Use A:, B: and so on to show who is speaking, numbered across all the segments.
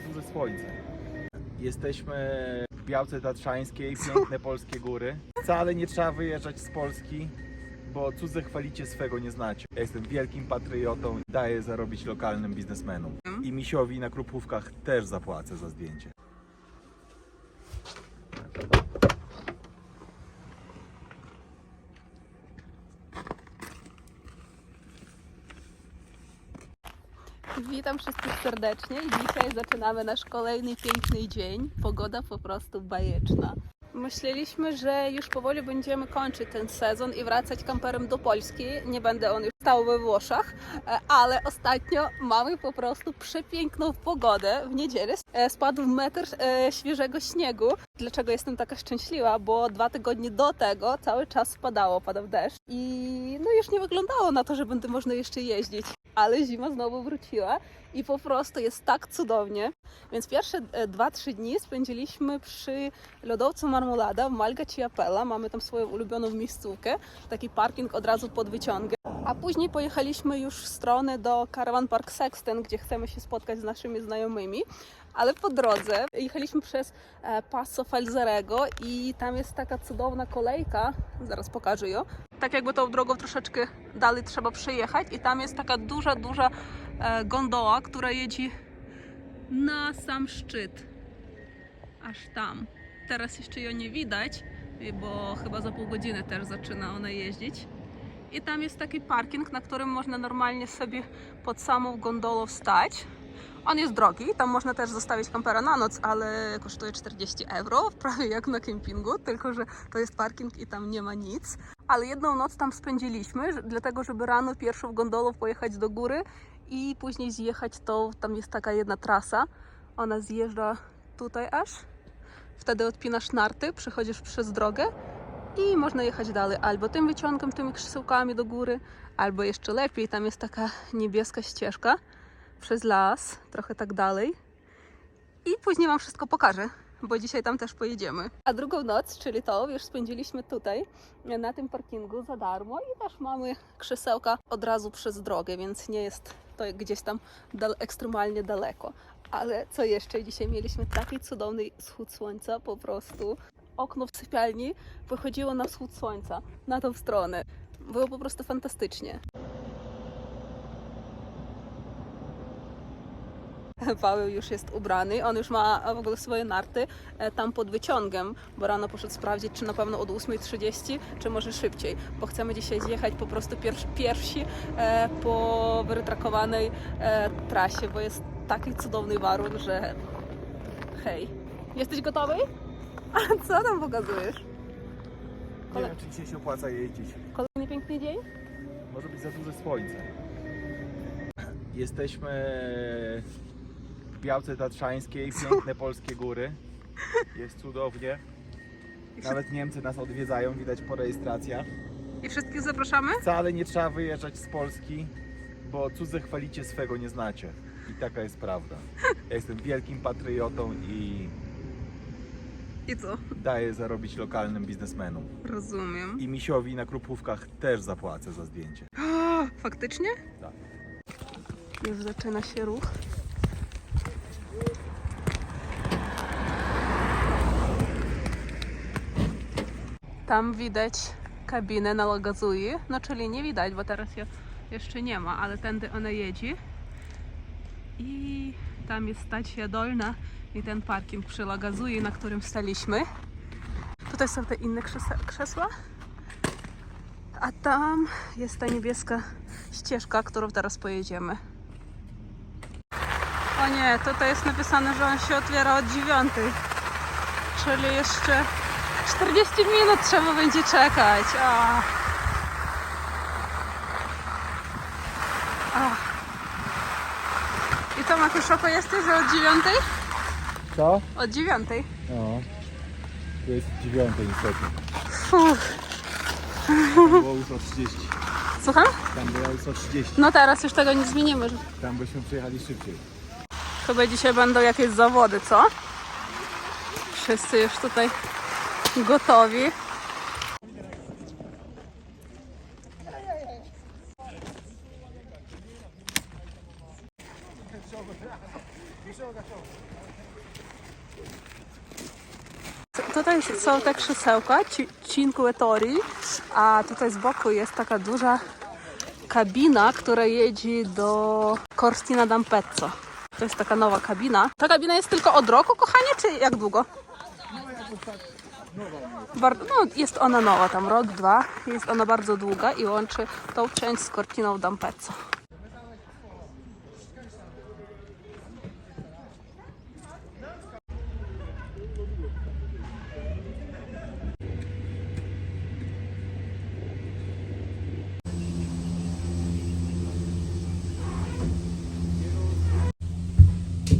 A: za duże słońce. Jesteśmy w Białce Tatrzańskiej, piękne polskie góry. Wcale nie trzeba wyjeżdżać z Polski, bo cudze chwalicie swego nie znacie. Ja jestem wielkim patriotą, daję zarobić lokalnym biznesmenom. I misiowi na krupówkach też zapłacę za zdjęcie.
B: Wszystkich serdecznie i dzisiaj zaczynamy nasz kolejny piękny dzień. Pogoda po prostu bajeczna. Myśleliśmy, że już powoli będziemy kończyć ten sezon i wracać kamperem do Polski. Nie będę on już stał we Włoszech, ale ostatnio mamy po prostu przepiękną pogodę. W niedzielę e, spadł metr e, świeżego śniegu. Dlaczego jestem taka szczęśliwa? Bo dwa tygodnie do tego cały czas spadało, padał deszcz i no już nie wyglądało na to, że będę można jeszcze jeździć ale zima znowu wróciła i po prostu jest tak cudownie. Więc pierwsze 2-3 dni spędziliśmy przy lodowcu Marmolada w Malga Ciapella. Mamy tam swoją ulubioną miejscówkę, taki parking od razu pod wyciągiem. A później pojechaliśmy już w stronę do Caravan Park Sexton, gdzie chcemy się spotkać z naszymi znajomymi. Ale po drodze jechaliśmy przez e, Passo Falzarego i tam jest taka cudowna kolejka, zaraz pokażę ją. Tak jakby tą drogą troszeczkę dalej trzeba przejechać i tam jest taka duża, duża e, gondola, która jedzie na sam szczyt. Aż tam. Teraz jeszcze ją nie widać, bo chyba za pół godziny też zaczyna ona jeździć. I tam jest taki parking, na którym można normalnie sobie pod samą gondolą wstać. On jest drogi, tam można też zostawić kampera na noc, ale kosztuje 40 euro, prawie jak na kempingu, tylko że to jest parking i tam nie ma nic. Ale jedną noc tam spędziliśmy, dlatego żeby rano pierwszą gondolą pojechać do góry i później zjechać tą, tam jest taka jedna trasa, ona zjeżdża tutaj aż, wtedy odpinasz narty, przechodzisz przez drogę i można jechać dalej. Albo tym wyciągiem, tymi krzesełkami do góry, albo jeszcze lepiej, tam jest taka niebieska ścieżka przez las, trochę tak dalej. I później Wam wszystko pokażę, bo dzisiaj tam też pojedziemy. A drugą noc, czyli to, już spędziliśmy tutaj, na tym parkingu za darmo i też mamy krzesełka od razu przez drogę, więc nie jest to gdzieś tam dal- ekstremalnie daleko. Ale co jeszcze? Dzisiaj mieliśmy taki cudowny wschód słońca, po prostu. Okno w sypialni wychodziło na wschód słońca, na tą stronę. Było po prostu fantastycznie. Paweł już jest ubrany, on już ma w ogóle swoje narty e, tam pod wyciągiem, bo rano poszedł sprawdzić, czy na pewno od 8.30, czy może szybciej, bo chcemy dzisiaj zjechać po prostu pierwsi, e, po wyretrakowanej e, trasie, bo jest taki cudowny warun, że hej. Jesteś gotowy? A co tam pokazujesz?
A: Nie wiem, czy dzisiaj się opłaca jeździć.
B: Kolejny piękny dzień?
A: Może być za duże słońce. Jesteśmy Białce Tatrzańskiej, piękne polskie góry. Jest cudownie. Nawet Niemcy nas odwiedzają, widać po rejestracjach.
B: I wszystkich zapraszamy?
A: Wcale nie trzeba wyjeżdżać z Polski, bo cudze chwalicie swego nie znacie. I taka jest prawda. Ja jestem wielkim patriotą i
B: I co?
A: daję zarobić lokalnym biznesmenom.
B: Rozumiem.
A: I misiowi na krupówkach też zapłacę za zdjęcie.
B: Faktycznie?
A: Tak.
B: Już zaczyna się ruch. Tam widać kabinę na Lagazui, no czyli nie widać, bo teraz je jeszcze nie ma, ale tędy ona jedzie. I tam jest stacja dolna i ten parking przy Lagazui, na którym staliśmy. Tutaj są te inne krzesła. A tam jest ta niebieska ścieżka, którą teraz pojedziemy. O nie, tutaj jest napisane, że on się otwiera od dziewiątej. Czyli jeszcze 40 minut trzeba będzie czekać. A. A. I co, Makuszoko, jesteś, że od dziewiątej?
A: Co?
B: Od dziewiątej.
A: No. To jest dziewiąte niestety.
B: Fuh.
A: Było już o 30.
B: Słucham?
A: Tam było już o 30.
B: No teraz już tego nie zmienimy.
A: Tam byśmy przyjechali szybciej.
B: Chyba dzisiaj będą jakieś zawody, co? Wszyscy już tutaj gotowi. Tutaj są te krzesełka, ci- Cinque Tori, a tutaj z boku jest taka duża kabina, która jedzie do Cortina d'Ampezzo. To jest taka nowa kabina. Ta kabina jest tylko od roku, kochanie, czy jak długo? Bar- no, jest ona nowa, tam rok, dwa. Jest ona bardzo długa i łączy tą część z Cortiną d'Ampezzo.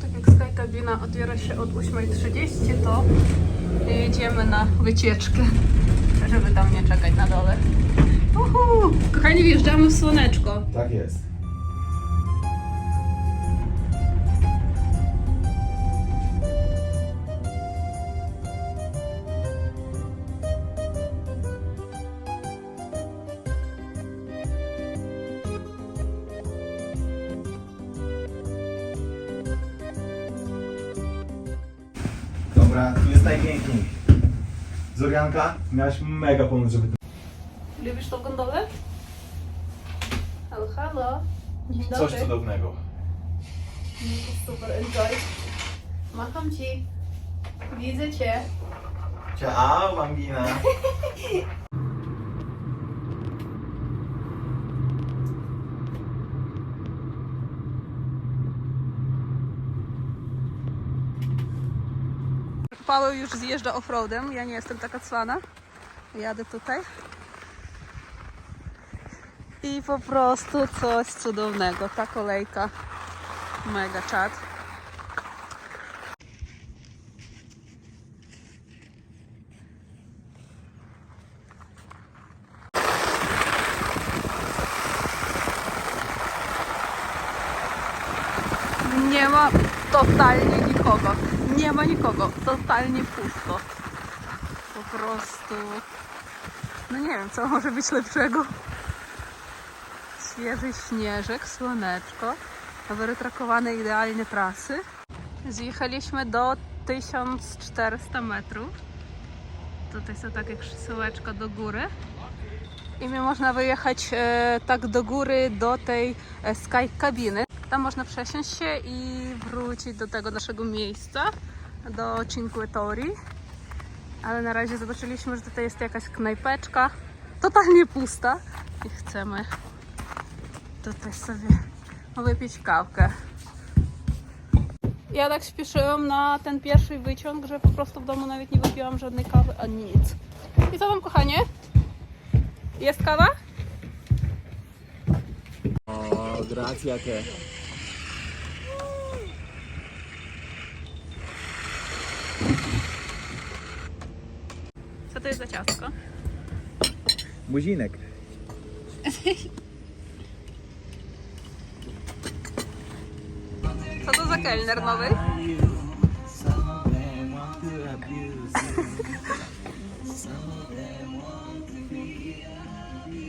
B: Tak jak Sky kabina otwiera się od 8.30, to jedziemy na wycieczkę, żeby tam nie czekać na dole. Uhu! Kochani, wjeżdżamy w słoneczko.
A: Tak jest. Najpiękniej. Zorianka, miałaś mega pomysł, żeby
B: Lubisz tą gondolę? Halo, halo. Dzień
A: coś
B: dobry.
A: cudownego.
B: Super, enjoy. Macham ci. Widzę cię.
A: Ciao, bambina.
B: Paweł już zjeżdża offroadem. Ja nie jestem taka cwana. Jadę tutaj. I po prostu coś cudownego. Ta kolejka. Mega czad. Nie ma totalnie nikogo. Nie ma nikogo. Totalnie pusto. Po prostu. No nie wiem, co może być lepszego. Świeży śnieżek, słoneczko, wyretrakowane idealnie trasy. Zjechaliśmy do 1400 metrów. Tutaj są takie krzesełeczka do góry. I mi można wyjechać e, tak do góry do tej e, sky kabiny. Tam można przesiąść się i wrócić do tego naszego miejsca, do Cinque Tori. Ale na razie zobaczyliśmy, że tutaj jest jakaś knajpeczka, totalnie pusta i chcemy tutaj sobie wypić kawkę. Ja tak śpieszyłam na ten pierwszy wyciąg, że po prostu w domu nawet nie wypiłam żadnej kawy, ani nic. I co tam, kochanie? Jest kawa?
A: O, grazie a te.
B: Co to jest za ciastko?
A: Buzinek.
B: Co to za kelner nowy?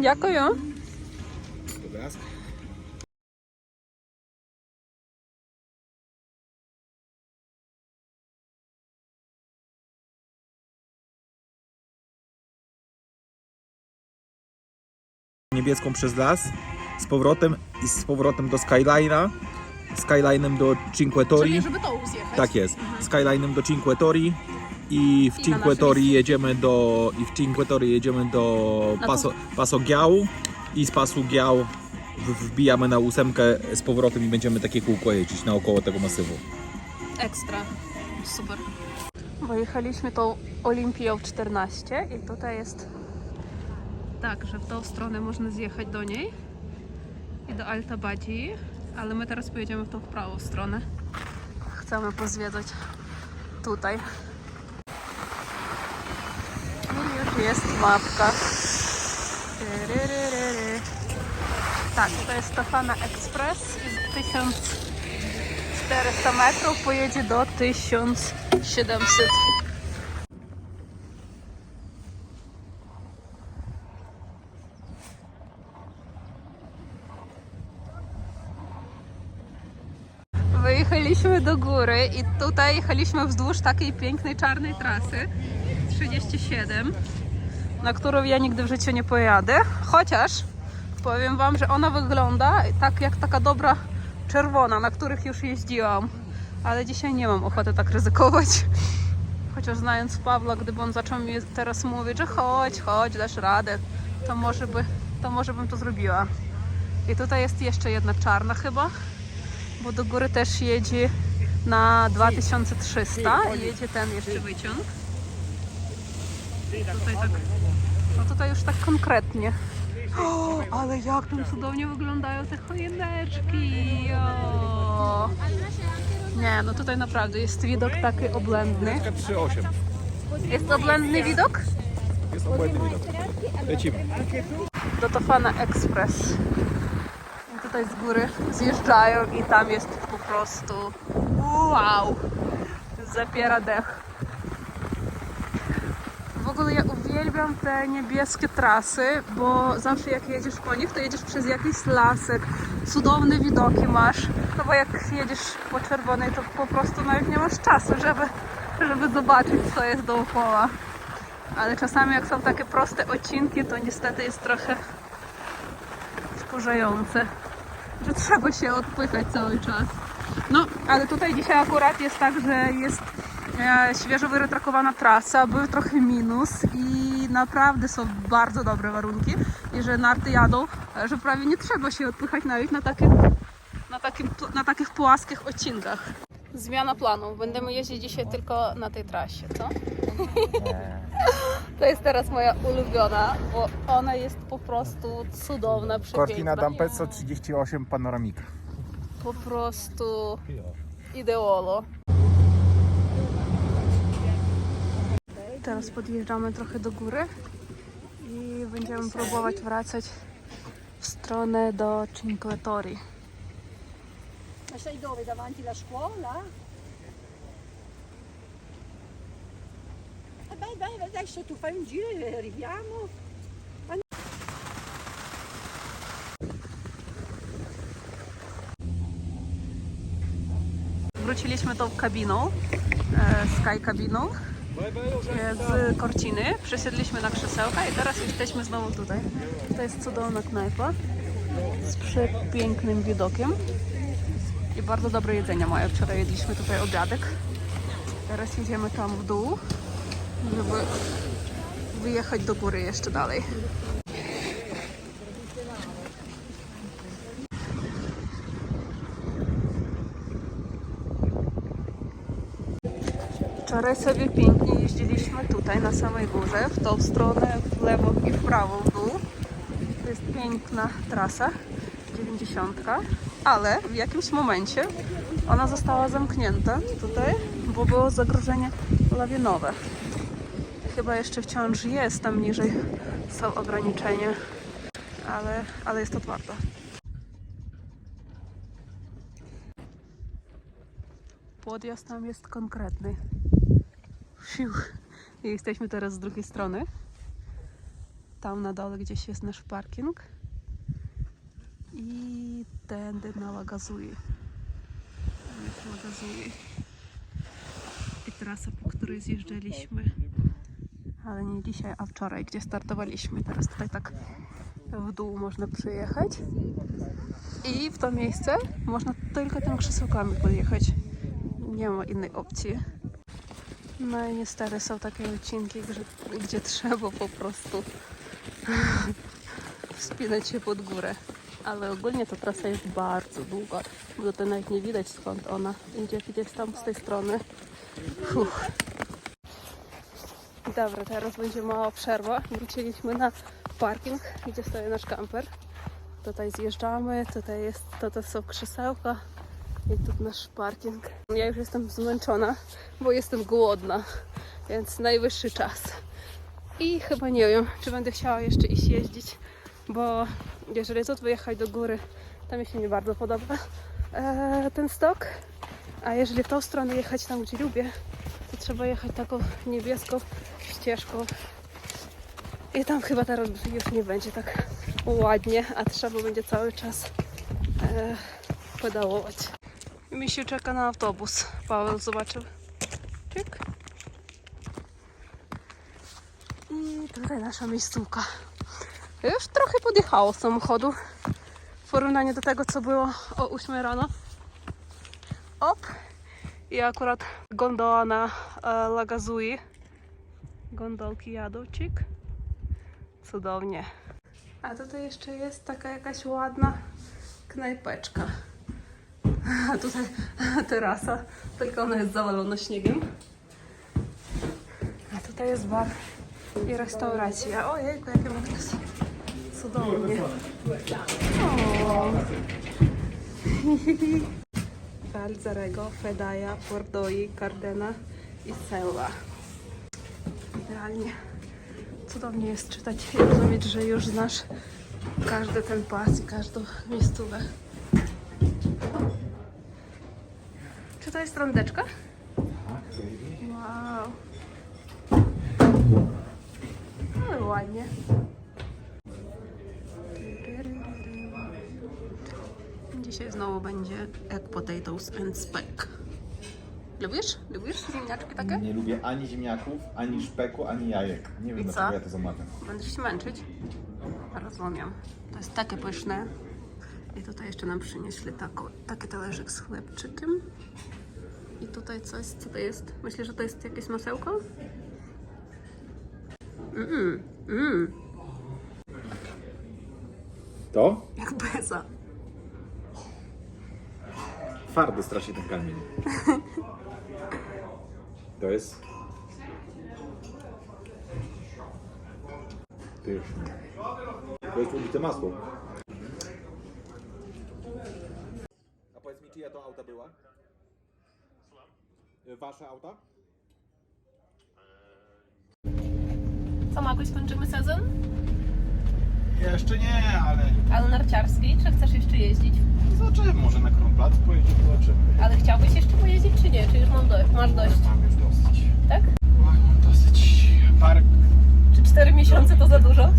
B: Дякую.
A: Niebieską przez las, z powrotem i z powrotem do Skyline'a, Skyline'em do Cinque Tori.
B: Czyli żeby to zjechać.
A: Tak jest. Skyline'em do Cinque Tori i w
B: I na
A: Cinque
B: nasze
A: Tori
B: miejsce.
A: jedziemy do i w Cinque Tori jedziemy do
B: Na
A: Paso, Paso Giao i z Pasu Giao w- wbijamy na ósemkę z powrotem i będziemy takie kółko jeździć naokoło tego masywu.
B: Ekstra. Super. Pojechaliśmy tą Olimpią 14 i tutaj jest tak, że w tą stronę można zjechać do niej i do Alta Badzi, ale my teraz pojedziemy w tą prawą stronę. Chcemy pozwiedzać tutaj. I już jest mapka. Tak, to jest Stefana Express i 1400 metrów pojedzie do 1700. Wróciliśmy do góry i tutaj jechaliśmy wzdłuż takiej pięknej czarnej trasy 37, na którą ja nigdy w życiu nie pojadę. Chociaż powiem Wam, że ona wygląda tak jak taka dobra czerwona, na których już jeździłam. Ale dzisiaj nie mam ochoty tak ryzykować. Chociaż znając Pawła, gdyby on zaczął mi teraz mówić, że chodź, chodź, dasz radę, to może, by, to może bym to zrobiła. I tutaj jest jeszcze jedna czarna chyba, bo do góry też jedzie na 2300 i jedzie ten jeszcze wyciąg. Tutaj tak, no tutaj już tak konkretnie. O, ale jak tam cudownie wyglądają te choineczki. O. Nie, no tutaj naprawdę jest widok taki oblędny.
A: 3,8.
B: Jest oblędny widok?
A: Jest obłędny widok. Lecimy.
B: do Tofana Express. Tutaj z góry zjeżdżają i tam jest po prostu wow! Zapiera dech. W ogóle ja uwielbiam te niebieskie trasy, bo zawsze jak jedziesz po nich, to jedziesz przez jakiś lasek, cudowne widoki masz. No bo jak jedziesz po czerwonej, to po prostu nawet nie masz czasu, żeby, żeby zobaczyć, co jest dookoła. Ale czasami jak są takie proste odcinki, to niestety jest trochę wkurzające, że trzeba się odpychać cały czas. No, ale tutaj dzisiaj akurat jest tak, że jest e, świeżo wyretrakowana trasa, był trochę minus i naprawdę są bardzo dobre warunki i że narty jadą, e, że prawie nie trzeba się odpychać nawet na takich, na, takim, na takich płaskich odcinkach. Zmiana planów. Będziemy jeździć dzisiaj tylko na tej trasie, co? To jest teraz moja ulubiona, bo ona jest po prostu cudowna,
A: Cortina
B: przepiękna.
A: d'Ampezzo 38 Panoramika.
B: Po prostu ideolo. Teraz podjeżdżamy trochę do góry i będziemy próbować wracać w stronę do Cinque Torri.
C: Ma sai dove? Davanti la scuola? Dai, adesso tu fai un giro e arriviamo.
B: Wróciliśmy tą kabiną, Sky kabiną e, z Korciny. Przesiedliśmy na krzesełka i teraz jesteśmy znowu tutaj. To jest cudowna knajpa z przepięknym widokiem i bardzo dobre jedzenie mają. Wczoraj jedliśmy tutaj obiadek. Teraz jedziemy tam w dół, żeby wyjechać do góry jeszcze dalej. Wczoraj sobie pięknie jeździliśmy tutaj na samej górze, w tą stronę, w lewo i w prawo w dół. To jest piękna trasa, 90, ale w jakimś momencie ona została zamknięta tutaj, bo było zagrożenie lawinowe. Chyba jeszcze wciąż jest, tam niżej są ograniczenia, ale, ale jest otwarta. Podjazd tam jest konkretny. I Jesteśmy teraz z drugiej strony. Tam na dole gdzieś jest nasz parking. I tędy na Lagazui. Tam jest Lagazui. I trasa, po której zjeżdżaliśmy. Ale nie dzisiaj, a wczoraj, gdzie startowaliśmy. Teraz tutaj tak w dół można przyjechać. I w to miejsce można tylko tym krzesełkami podjechać. Nie ma innej opcji. No i niestety są takie odcinki, gdzie, trzeba po prostu wspinać się pod górę. Ale ogólnie ta trasa jest bardzo długa, bo tutaj nawet nie widać skąd ona idzie gdzieś tam z tej strony. Dobra, teraz będzie mała przerwa. Wróciliśmy na parking, gdzie stoi nasz kamper. Tutaj zjeżdżamy, tutaj jest, to są krzesełka i tu nasz parking. Ja już jestem zmęczona, bo jestem głodna, więc najwyższy czas. I chyba nie wiem, czy będę chciała jeszcze iść jeździć, bo jeżeli to wyjechać do góry, to mi się nie bardzo podoba e, ten stok. A jeżeli w tą stronę jechać tam, gdzie lubię, to trzeba jechać taką niebieską ścieżką. I tam chyba teraz już nie będzie tak ładnie, a trzeba będzie cały czas e, pedałować. Misiu czeka na autobus. Paweł zobaczył. I tutaj nasza miejscówka. Już trochę podjechało samochodu w porównaniu do tego, co było o 8 rano. Op. I akurat gondola na e, Lagazui. Gondolki jadą, czyk. Cudownie. A tutaj jeszcze jest taka jakaś ładna knajpeczka. A tutaj terasa, tylko ona jest zawalona śniegiem. A tutaj jest bar i restauracja. Ojejku, jakie ma teraz cudownie. O. Falzarego, Fedaja, Pordoi, Cardena i Selva. Idealnie. Cudownie jest czytać i rozumieć, że już znasz każdy ten pas i każdą miejscówę. Czy to jest rondeczka? Wow. No ładnie. Dzisiaj znowu będzie egg potatoes and speck. Lubisz? Lubisz ziemniaczki takie?
A: Nie lubię ani ziemniaków, ani szpeku, ani jajek. Nie wiem
B: I
A: dlaczego
B: co?
A: ja to zamawiam.
B: Będziesz się męczyć? Rozumiem. To jest takie pyszne. I tutaj jeszcze nam przynieśli tako, taki talerzyk z chlebczykiem. I tutaj coś, co to jest? Myślę, że to jest jakieś masełko? Mmm, mmm,
A: To?
B: jak beza.
A: Twardy strasznie ten kamień. To jest... Pyszne. To jest ubite masło. A powiedz mi, czyja to auta była? Wasze auta?
B: Co, Maguś, kończymy sezon?
A: Jeszcze nie, ale
B: Ale narciarski? Czy chcesz jeszcze jeździć?
A: zobaczymy. Może na Kronplatz pojedziemy, zobaczymy.
B: Ale chciałbyś jeszcze pojeździć, czy nie? Czy już mam do- masz dość?
A: Mam już dosyć.
B: Tak?
A: Mam dosyć. Park
B: Czy cztery miesiące to za dużo?